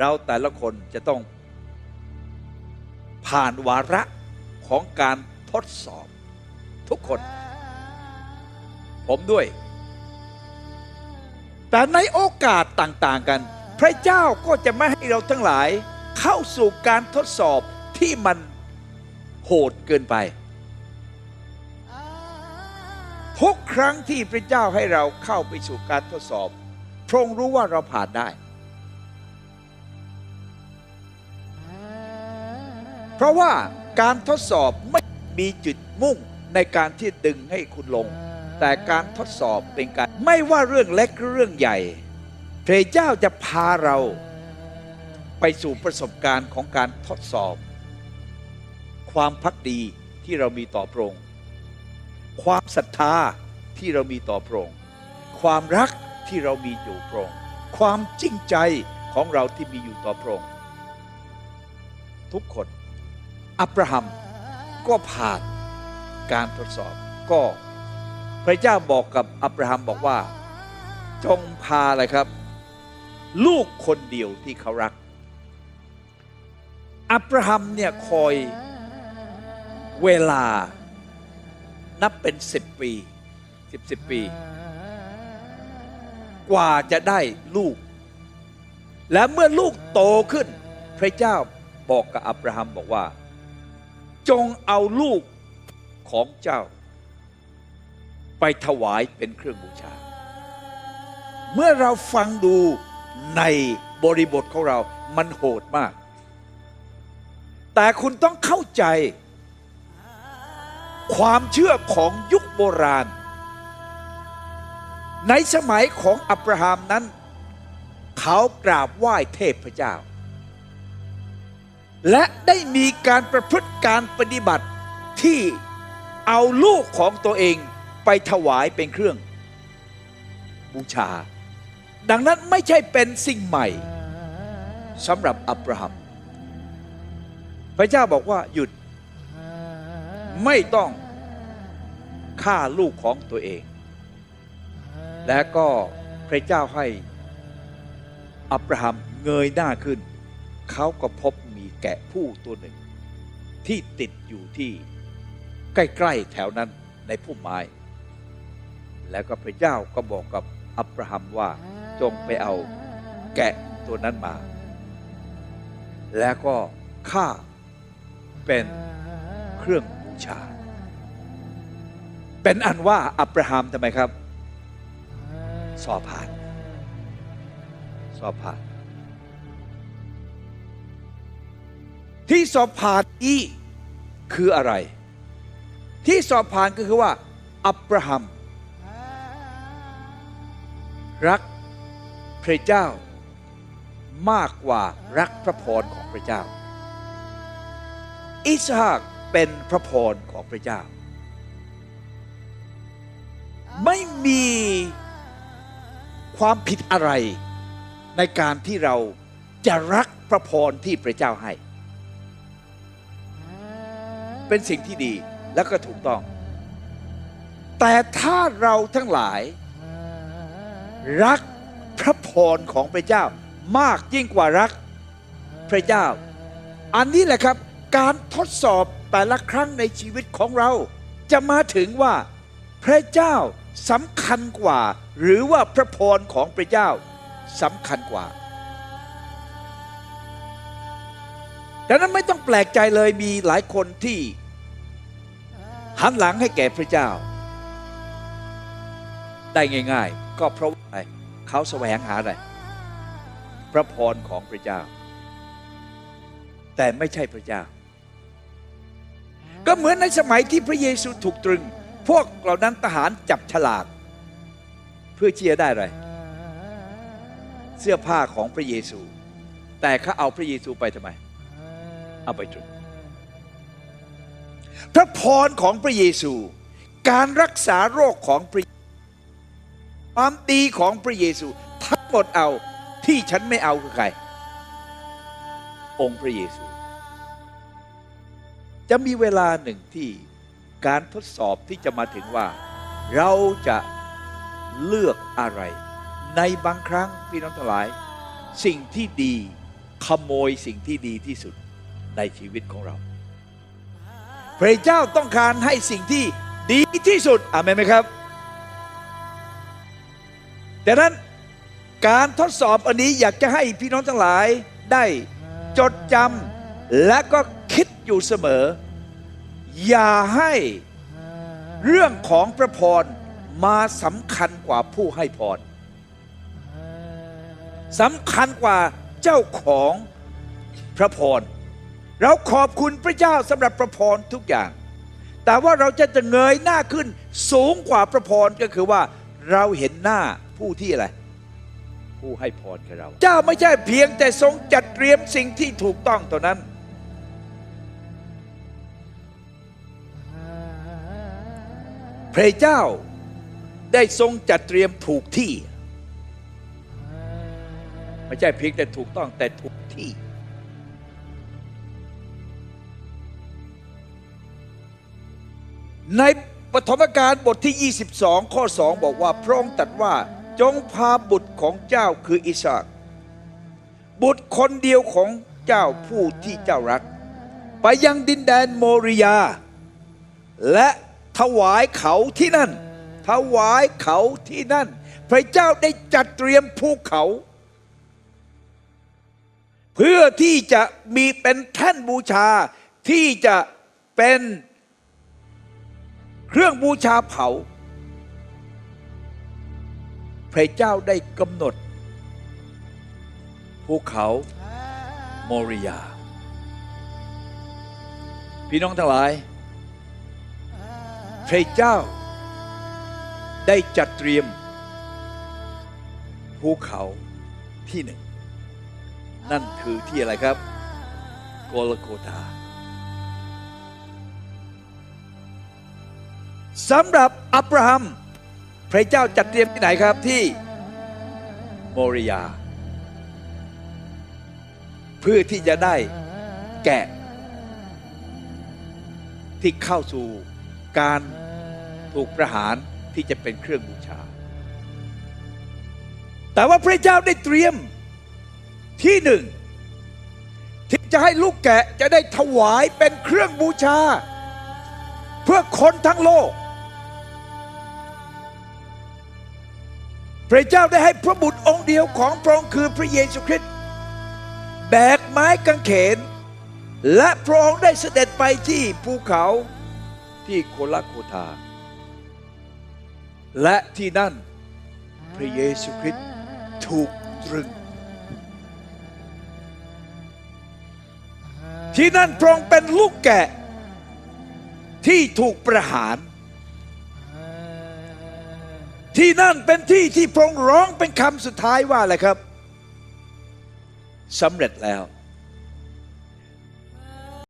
เราแต่ละคนจะต้องผ่านวาระของการทดสอบทุกคน ผมด้วย แต่ในโอกาสต่างๆกัน พระเจ้าก็จะไม่ให้เราทั้งหลาย เข้าสู่การทดสอบที่มันโหดเกินไป ทุกครั้งที่พระเจ้าให้เราเข้าไปสู่การทดสอบ พระองค์รู้ว่าเราผ่านได้ เพราะว่าการทดสอบไม่มีจุดมุ่งในการที่ดึงให้คุณลง แต่การทดสอบเป็นการ ไม่ว่าเรื่องเล็กหรือเรื่องใหญ่ พระเจ้าจะพาเราไปสู่ประสบการณ์ของการทดสอบ ความพักดีที่เรามีต่อพระองค์ความศรัทธาที่เรามีต่อพระองค์ความรักที่เรามีอยู่พระองค์ความจริงใจของเราที่มีอยู่ต่อพระองค์ทุกคน อับราฮัมก็ผ่านการทดสอบก็พระเจ้าบอกกับอับราฮัมบอกว่า จงพาอะไรครับ ลูกคนเดียวที่เขารัก อับราฮัมเนี่ยคอยเวลานับเป็นสิบปีสิบสิบปี กว่าจะได้ลูก และเมื่อลูกโตขึ้น พระเจ้าบอกกับอับราฮัมบอกว่า จงเอาลูกของเจ้า ไปถวายเป็นเครื่องบูชา เมื่อเราฟังดูในบริบทของเรา มันโหดมาก แต่คุณต้องเข้าใจ ความเชื่อของยุคโบราณ ในสมัยของอับราฮัมนั้น เขากราบไหว้เทพเจ้า และได้มีการประพฤติการปฏิบัติที่เอาลูกของตัวเองไปถวายเป็นเครื่อง บูชา ดังนั้นไม่ใช่เป็นสิ่งใหม่สำหรับอับราฮัม พระเจ้าบอกว่าหยุดไม่ต้องฆ่าลูกของตัวเอง และก็พระเจ้าให้อับราฮัมเงยหน้าขึ้น เขาก็พบ แกะผู้ตัวหนึ่ง ที่ติดอยู่ที่ใกล้ๆแถวนั้นในพุ่มไม้ แล้วก็พระเจ้าก็บอกกับอับราฮัมว่าจงไปเอาแกะตัวนั้นมา แล้วก็ฆ่าเป็นเครื่องบูชา เป็นอันว่าอับราฮัมทำไมครับ สอบผ่าน สอบผ่าน ที่สอบผ่านอีคืออะไร ที่สอบผ่านก็คือว่า อับราฮัม รักพระเจ้ามากกว่ารักพระพรของพระเจ้า อิสหากเป็นพระพรของพระเจ้า ไม่มีความผิดอะไรในการที่เราจะรักพระพรที่พระเจ้าให้ เป็นสิ่งที่ดีและก็ถูกต้อง แต่ถ้าเราทั้งหลาย รักพระพรของพระเจ้ามากยิ่งกว่ารักพระเจ้า อันนี้แหละครับ การทดสอบแต่ละครั้งในชีวิตของเรา จะมาถึงว่าพระเจ้าสำคัญกว่า หรือว่าพระพรของพระเจ้าสำคัญกว่าดังนั้นไม่ต้องแปลกใจเลยมีหลายคนที่ หันหลังให้แก่พระเจ้า ได้ง่าย ๆ ก็เพราะอะไรเขาแสวงหาอะไรพระพรของพระเจ้า แต่ไม่ใช่พระเจ้า ก็เหมือนในสมัยที่พระเยซูถูกตรึง พวกเหล่านั้นทหารจับฉลากเพื่อเชียร์ได้อะไรเสื้อผ้าของพระเยซู แต่เขาเอาพระเยซูไปทำไม เอาไปตรึง พระพรของพระเยซู การรักษาโรคของพระความดีของพระเยซู ทั้งหมดเอาที่ฉันไม่เอาคือใคร องค์พระเยซู จะมีเวลาหนึ่งที่การทดสอบที่จะมาถึงว่า เราจะเลือกอะไร ในบางครั้งพี่น้องทั้งหลาย สิ่งที่ดีขโมยสิ่งที่ดีที่สุดในชีวิตของเรา พระเจ้าต้องการให้สิ่งที่ดีที่สุดอเมนไหมครับดังนั้นการทดสอบอันนี้อยากจะให้พี่น้องทั้งหลายได้จดจำและก็คิดอยู่เสมอ อย่าให้เรื่องของพระพรมาสำคัญกว่าผู้ให้พรสำคัญกว่าเจ้าของพระพร เราขอบคุณพระเจ้าสำหรับพระพรทุกอย่าง แต่ว่าเราจะจะเงยหน้าขึ้นสูงกว่าพระพรก็คือว่าเราเห็นหน้าผู้ที่อะไร ผู้ให้พรกับเรา เจ้าไม่ใช่เพียงแต่ทรงจัดเตรียมสิ่งที่ถูกต้องเท่านั้น พระเจ้าได้ทรงจัดเตรียมถูกที่ ไม่ใช่เพียงแต่ถูกต้องแต่ถูกที่ ในปฐมกาลบทที่ 22 ข้อ 2 บอกว่าพระองค์ตรัสว่าจงพาบุตรของเจ้าคืออิสากบุตรคนเดียวของเจ้าผู้ที่เจ้ารัก ไปยังดินแดนโมริยา และถวายเขาที่นั่น ถวายเขาที่นั่น พระเจ้าได้จัดเตรียมภูเขา เพื่อที่จะมีเป็นแท่นบูชาที่จะเป็น เครื่องบูชาเผา พระเจ้าได้กำหนดภูเขาโมริยา พี่น้องทั้งหลาย พระเจ้าได้จัดเตรียมภูเขาที่หนึ่ง นั่นคือที่อะไรครับ โกลโกธา สำหรับอับราฮัมพระเจ้าจัดเตรียมที่ไหนครับที่โมริยา เพื่อที่จะได้แกะ ที่เข้าสู่การถูกประหารที่จะเป็นเครื่องบูชา แต่ว่าพระเจ้าได้เตรียมที่หนึ่งที่จะให้ลูกแกะจะได้ถวายเป็นเครื่องบูชา เพื่อคนทั้งโลก พระเจ้าได้ให้พระบุตรองค์เดียวของพระองค์คือพระเยซูคริสต์แบกไม้กางเขน และพระองค์ได้เสด็จไปที่ภูเขาที่โคลาโคทา และที่นั่นพระเยซูคริสต์ถูกตรึง ที่นั่นพระองค์เป็นลูกแกะที่ถูกประหาร ที่นั่นเป็นที่ที่พระองค์ร้องเป็นคำสุดท้ายว่าอะไรครับสำเร็จแล้ว